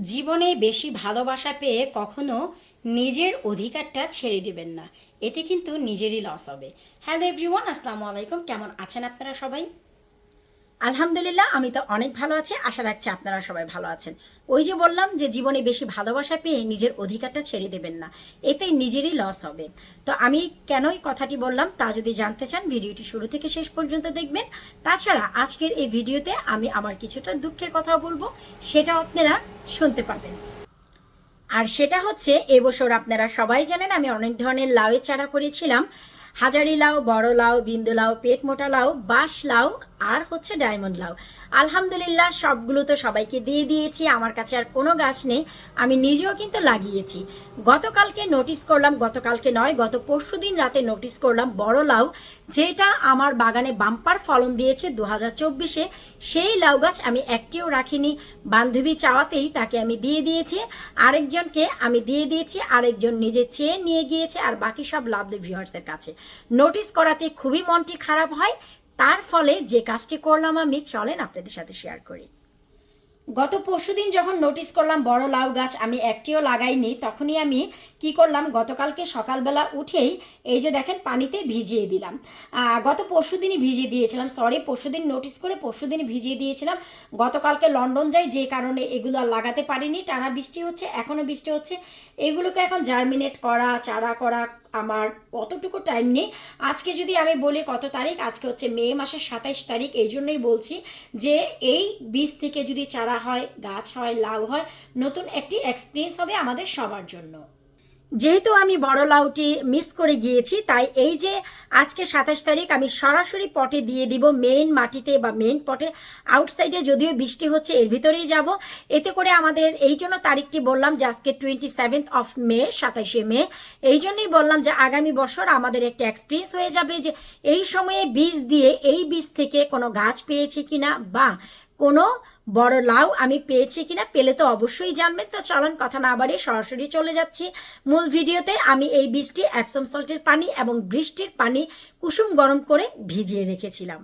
জীবনে বেশি ভালোবাসা পেয়ে কখনো নিজের অধিকারটা ছেড়ে দিবেন না। এতে কিন্তু নিজেরই লস হবে। হ্যালো এভরিওয়ান আসসালামু আলাইকুম। কেমন আছেন আপনারা সবাই? আলহামদুলিল্লাহ, আমি তো অনেক ভালো আছি। আশা রাখছি আপনারা সবাই ভালো আছেন। ওই যে বললাম যে জীবনে বেশি ভালোবাসা পেয়ে নিজের অধিকারটা ছেড়ে দেবেন না। এতে নিজেরই লস হবে। তো আমি কেনই কথাটি বললাম তা যদি জানতে চান, ভিডিওটি শুরু থেকে শেষ পর্যন্ত দেখবেন। তাছাড়া আজকের এই ভিডিওতে আমি আমার কিছুটা দুঃখের কথা বলব সেটা আপনারা শুনতে পাবেন। আর সেটা হচ্ছে, এবছর আপনারা সবাই জানেন আমি অনেক ধরনের লাউয়ের চারা করেছিলাম। হাজারি লাউ, বড় লাউ, বিন্দু লাউ, পেট মোটা লাউ, বাঁশ লাউ, আর হচ্ছে ডায়মন্ড লাউ। আলহামদুলিল্লাহ, সবগুলো তো সবাইকে দিয়ে দিয়েছি, আমার কাছে আর কোনো গাছ নেই, আমি নিজেও কিন্তু লাগিয়েছি। গতকালকে নোটিস করলাম, গতকালকে নয়, গত পরশু দিন রাতে নোটিস করলাম, বড় লাউ, যেটা আমার বাগানে বাম্পার ফলন দিয়েছে দু হাজার চব্বিশে, সেই লাউ গাছ আমি একটিও রাখিনি। বান্ধবী চাওয়াতেই তাকে আমি দিয়ে দিয়েছি, আরেকজনকে আমি দিয়ে দিয়েছি, আরেকজন নিজে চেয়ে নিয়ে গিয়েছে, আর বাকি সব লাভ দ্য ভিউয়ার্সের কাছে। নোটিস করাতে খুবই মনটি খারাপ হয়। তার ফলে যে কাজটি করলাম আমি, চলেন আপনাদের সাথে শেয়ার করি। গত পরশুদিন যখন নোটিস করলাম বড় লাউ গাছ আমি একটিও লাগাইনি, তখনই আমি কি করলাম? গতকালকে সকালবেলা উঠেই এই যে দেখেন পানিতে ভিজিয়ে দিলাম। গত পরশু দিনই ভিজিয়ে দিয়েছিলাম সরি পরশুদিন নোটিস করে পরশুদিনই ভিজিয়ে দিয়েছিলাম। গতকালকে লন্ডন যাই, যে কারণে এগুলো আর লাগাতে পারিনি। টানা বৃষ্টি হচ্ছে এখনও বৃষ্টি হচ্ছে। এগুলোকে এখন জার্মিনেট করা, চারা করা আমার অতটুকু টাইম নেই। আজকে যদি আমি বলি কত তারিখ, আজকে হচ্ছে মে মাসের সাতাইশ তারিখ, এই জন্যই বলছি যে এই বীজ থেকে যদি চারা হয়, গাছ হয়, লাউ হয়, নতুন একটি এক্সপিরিয়েন্স হবে আমাদের সবার জন্য। যেহেতু আমি বড় লাউটি মিস করে গিয়েছি, তাই এই যে আজকে সাতাশ তারিখ আমি সরাসরি পটে দিয়ে দিব মেইন মাটিতে বা মেইন পটে। আউটসাইডে যদিও বৃষ্টি হচ্ছে, এর ভিতরেই যাব। এতে করে আমাদের এই জন্য তারিখটি বললাম যে আজকে টোয়েন্টি সেভেন্থ অফ মে সাতাশে মে। এই জন্যই বললাম যে আগামী বছর আমাদের একটা এক্সপিরিয়েন্স হয়ে যাবে যে এই সময়ে বীজ দিয়ে এই বীজ থেকে কোনো গাছ পেয়েছি কিনা বা কোনো বড় লাউ আমি পেয়েছি কিনা পেলে তো অবশ্যই জানবেন। তো চলুন কথা না বাড়িয়ে সরাসরি চলে যাচ্ছি। মূল ভিডিওতে আমি এই বীজটি অ্যাপসম সল্টের পানি এবং বৃষ্টির পানি কুসুম গরম করে ভিজিয়ে রেখেছিলাম।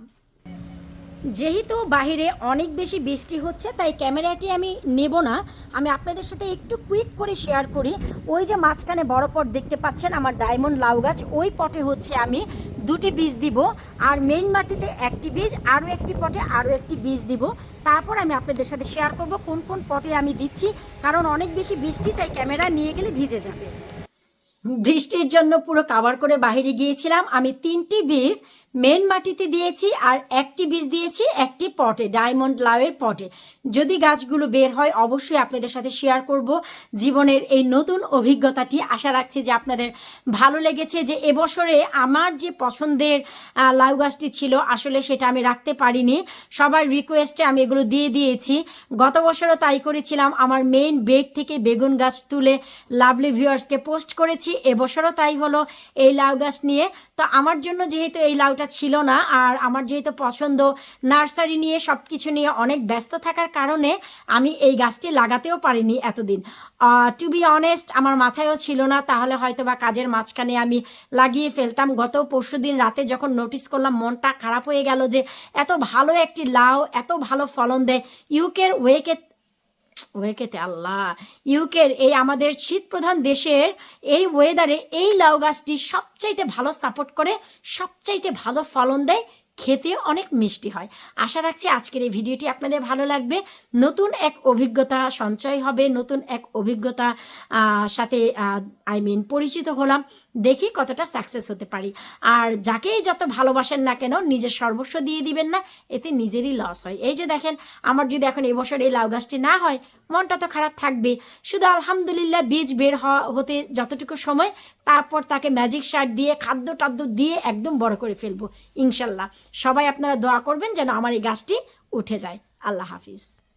যেহেতু বাহিরে অনেক বেশি বৃষ্টি হচ্ছে, তাই ক্যামেরাটি আমি নেব না। আমি আপনাদের সাথে একটু কুইক করে শেয়ার করি। ওই যে মাঝখানে বড় পট দেখতে পাচ্ছেন আমার ডায়মন্ড লাউ গাছ, ওই পটে হচ্ছে আমি দুটি বীজ দিব। আর মেইন মাটিতে একটি বীজ, আরও একটি পটে আরও একটি বীজ দিব। তারপর আমি আপনাদের সাথে শেয়ার করব কোন কোন পটে আমি দিচ্ছি, কারণ অনেক বেশি বৃষ্টি, তাই ক্যামেরা নিয়ে গেলে ভিজে যাবে। বৃষ্টির জন্য পুরো কাভার করে বাইরে গিয়েছিলাম। আমি তিনটি বীজ মেন মাটিতে দিয়েছি আর একটি বীজ দিয়েছি একটি পটে ডায়মন্ড লাউয়ের পটে। যদি গাছগুলো বের হয়, অবশ্যই আপনাদের সাথে শেয়ার করব। জীবনের এই নতুন অভিজ্ঞতাটি আশা রাখছি যে আপনাদের ভালো লেগেছে যে এবছরে আমার যে পছন্দের লাউ গাছটি ছিল, আসলে সেটা আমি রাখতে পারিনি। সবার রিকোয়েস্টে আমি এগুলো দিয়ে দিয়েছি। গত বছরও তাই করেছিলাম। আমার মেইন বেড থেকে বেগুন গাছ তুলে লাভলি ভিউয়ার্সকে পোস্ট করেছি। এবছরও তাই হলো এই লাউ গাছ নিয়ে। তো আমার জন্য যেহেতু এই লাউটা ছিল না, আর আমার যেহেতু পছন্দ নার্সারি নিয়ে সব কিছু নিয়ে অনেক ব্যস্ত থাকার কারণে আমি এই গাছটি লাগাতেও পারিনি এতদিন। টু বি অনেস্ট আমার মাথায়ও ছিল না, তাহলে হয়তো বা কাজের মাঝখানে আমি লাগিয়ে ফেলতাম। গত পরশু দিন রাতে যখন নোটিস করলাম মনটা খারাপ হয়ে গেল যে এত ভালো একটি লাউ, এত ভালো ফলন দেয় ইউকের ওয়েকে ওয়েকেতে আল্লাহ। ইউকের এই আমাদের শীত প্রধান দেশের এই ওয়েদারে এই লাউ গাছটি সবচাইতে ভালো সাপোর্ট করে, সবচাইতে ভালো ফলন দেয়। খেতে অনেক মিষ্টি হয়। আশা রাখছি আজকের এই ভিডিওটি আপনাদের ভালো লাগবে। নতুন এক অভিজ্ঞতা সঞ্চয় হবে, নতুন এক অভিজ্ঞতা সাথে আই মিন পরিচিত হলাম। দেখি কতটা সাকসেস হতে পারি। আর যাকেই যত ভালোবাসেন না কেন, নিজের সর্বস্ব দিয়ে দিবেন না, এতে নিজেরই লস হয়। এই যে দেখেন, আমার যদি এখন এবছর এই লাউ গাছটি না হয়, মনটা তো খারাপ থাকবে শুধু আলহামদুলিল্লাহ বীজ বের হওয়া হতে যতটুকু সময়, তারপর তাকে ম্যাজিক সার দিয়ে খাদ্য টাদ্য দিয়ে একদম বড় করে ফেলব, ইনশাল্লাহ। সবাই আপনারা দোয়া করবেন যেন আমার এই গাছটি উঠে যায়। আল্লাহ হাফিজ।